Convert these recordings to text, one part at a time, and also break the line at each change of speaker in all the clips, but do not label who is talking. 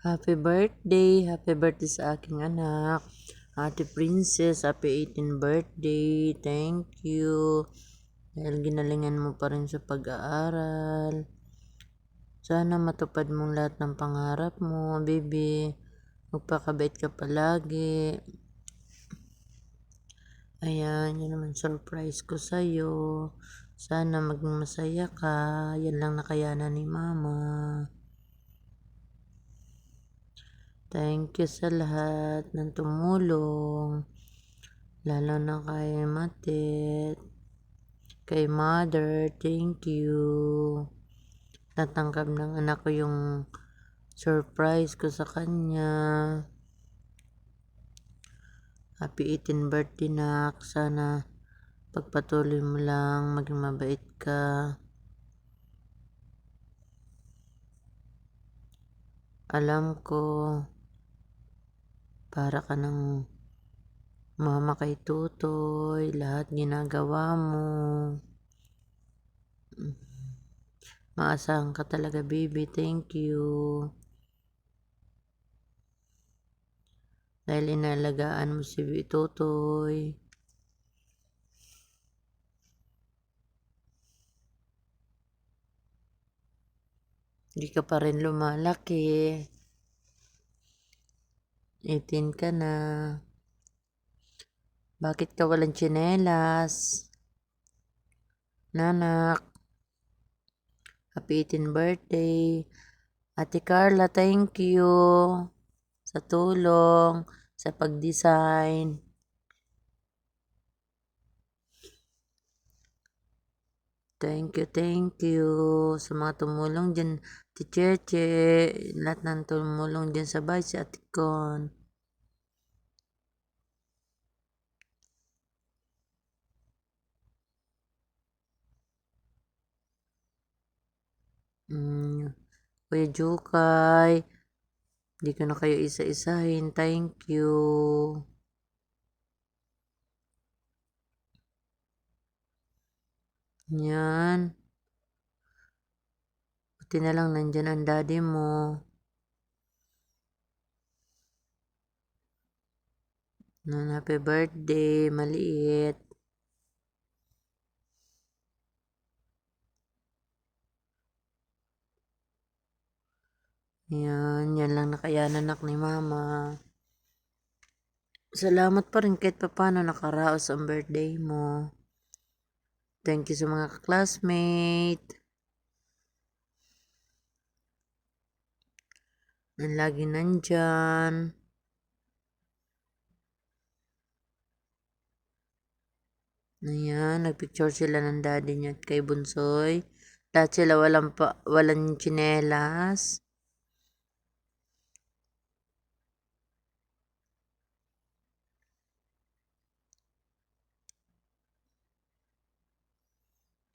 Happy birthday, happy birthday sa aking anak. Ate Princess, happy 18 birthday. Thank you. Dahil ginalingan mo pa rin sa pag-aaral. Sana matupad mong lahat ng pangarap mo, baby. Magpakabait ka palagi. Ayan, yun naman surprise ko sa'yo. Sana maging masaya ka. Yan lang nakayanan ni mama. Thank you sa lahat ng tumulong. Lalo na kay Matet. Kay Mother, thank you. Natanggap ng anak ko yung surprise ko sa kanya. Happy 18 birthday nak. Sana pagpatuloy mo lang, maging mabait ka. Alam ko, para ka ng mama kay tutoy, lahat ginagawa mo. Maasahan ka talaga, baby. Thank you. Dahil inalagaan mo si tutoy. Hindi ka pa rin lumalaki. 18 ka na. Bakit ka walang tsinelas? Nanak. Happy 18 birthday. Ate Carla, thank you sa tulong, sa pag-design. Thank you, thank you sa mga tumulong dyan. Ti Cheche, lahat ng tumulong dyan sa bahay, si Ate Con. Mm, Kuya Jukay, hindi ko na kayo isa-isahin. Thank you. Yan. Buti na lang nandyan ang daddy mo. Nan happy birthday, maliit. Yan, yan lang nakayanan anak ni mama. Salamat pa rin kahit paano nakaraos ang birthday mo. Thank you sa mga classmate. Na lagi nandyan. Ayan, nagpicture sila ng daddy niya at kay Bunsoy. Lahat sila walang, pa, walang tsinelas.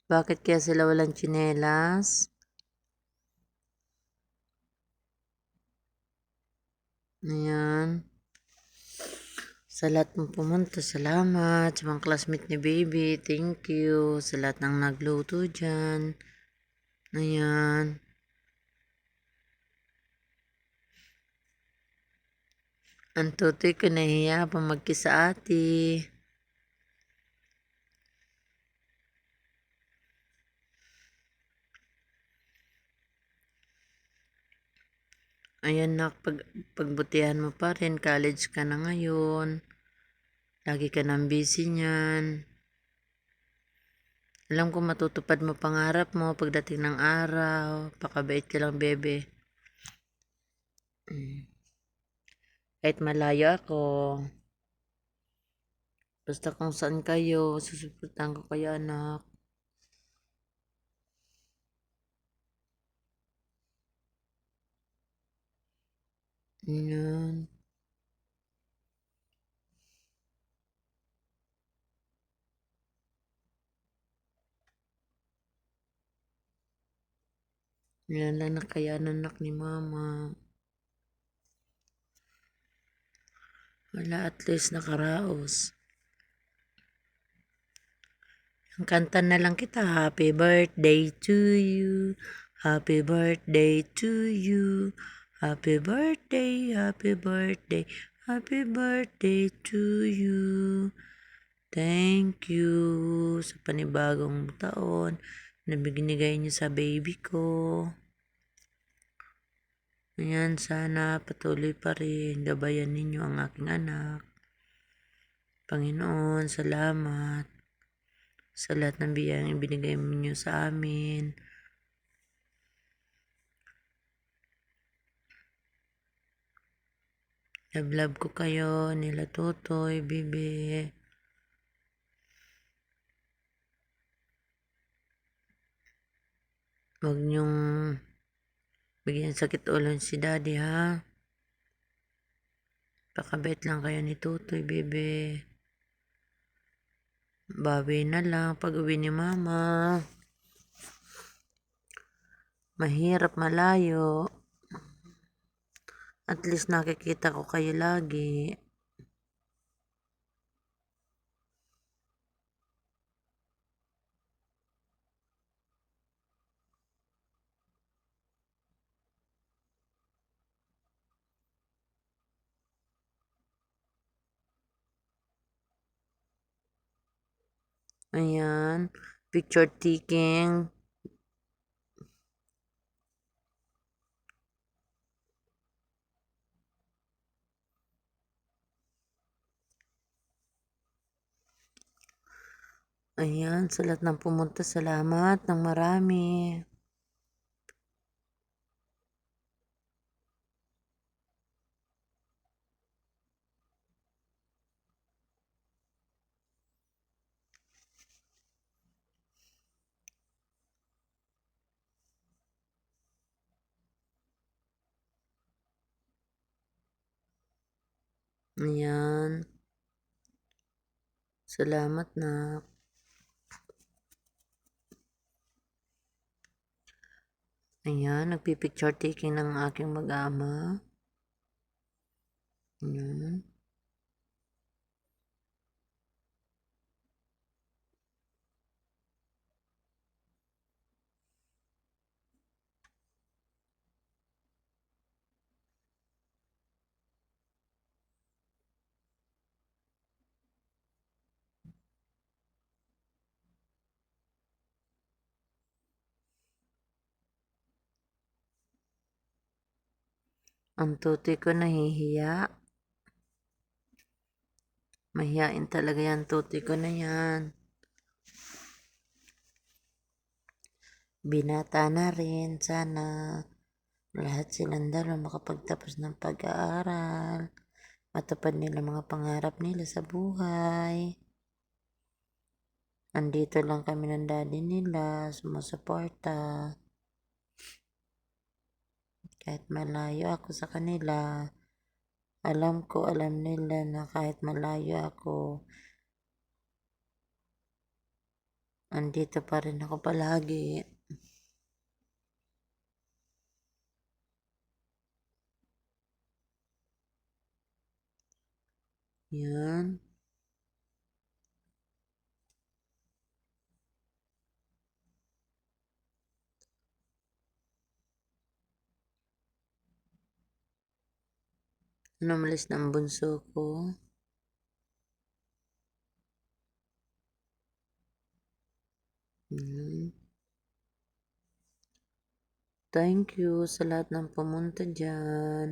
Bakit kaya sila walang tsinelas? Ayan. Sa lahat ng pumunta, salamat. Sa mga classmate ni baby, thank you. Sa lahat ng nagluto dyan. Ayan. Ang tutoy ko nahiya pa magkisa ate. Ayan nak, pag, pagbutihan mo pa rin, college ka na ngayon. Lagi ka nang busy niyan. Alam ko matutupad mo pangarap mo pagdating ng araw. Pakabait ka lang, bebe. Mm. Kahit malayo ako. Basta kung saan kayo, susuportahan ko kayo anak. Yan. Yan lang nakayanan anak ni mama. Wala at least nakaraos. Ang kanta na lang kita, Happy birthday to you. Happy birthday to you. Happy birthday, happy birthday, happy birthday to you. Thank you sa panibagong taon na binigay niyo sa baby ko. Ayan, sana patuloy pa rin gabayan ninyo ang aking anak. Panginoon, salamat sa lahat ng biyayang ibinigay ninyo sa amin. Love love ko kayo, nila Totoy, Bibi. Huwag niyong bigyan sakit ulo si daddy ha. Pakabait lang kayo ni Tutoy, bebe. Bawi na lang pag uwi ni mama. Mahirap malayo. At least nakikita ko kayo lagi. Ayan. Picture taking. Ayan, sa lahat ng pumunta, salamat ng marami. Ayan. Salamat na. Ayan, nagpipicture taking ng aking mag-ama. Ayan. Ang tuti ko nahihiya. Mahihain talaga yan, tuti ko na yan. Binata na rin, sana lahat silang dalawa makapagtapos ng pag-aaral. Matupad nila mga pangarap nila sa buhay. Andito lang kami ng daddy nila, sumusuporta. Kahit malayo ako sa kanila, alam ko, alam nila na kahit malayo ako, andito pa rin ako palagi. Yan. Ano malis ng bunso ko? Hmm. Thank you sa lahat ng pumunta dyan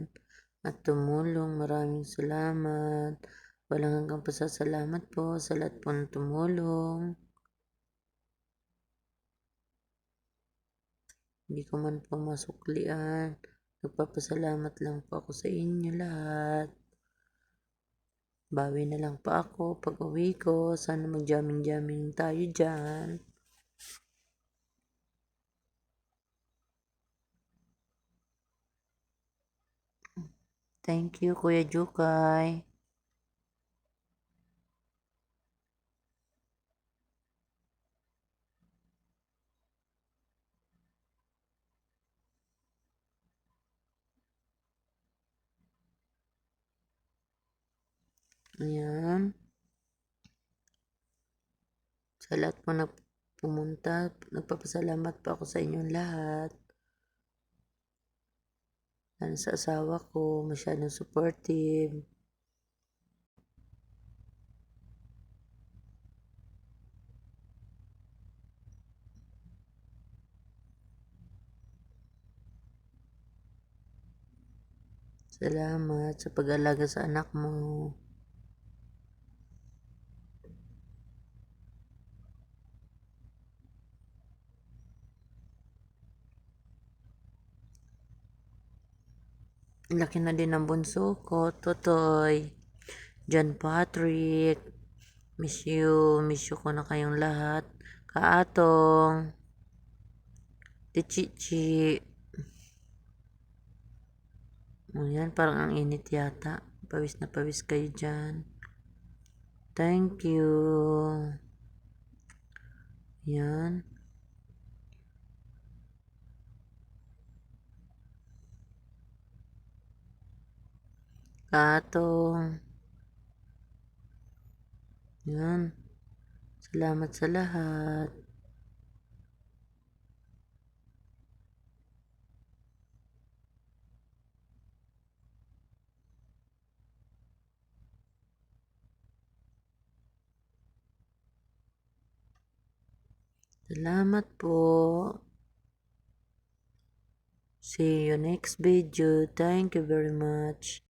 at tumulong. Maraming salamat. Walang hanggang pasasalamat po sa lahat po ng tumulong. Hindi ko man po masuklian. Nagpapasalamat lang po ako sa inyo lahat. Bawi na lang pa ako pag uwi ko. Sana mag-jamming-jamming tayo dyan. Thank you, Kuya Jukay. Ayan. Sa lahat po na pumunta, nagpapasalamat po ako sa inyong lahat. lalo sa asawa ko, masyadong supportive. Salamat sa pag-alaga sa anak mo. Laki na din ng bunso ko, Totoy. John Patrick. Miss you. Miss you ko na kayong lahat. Kaatong. Tichichi. O yan, parang ang init yata. Pawis na pawis kayo dyan. Thank you. Yan. Katong. Yan. Salamat sa lahat. Salamat po. See you next video. Thank you very much.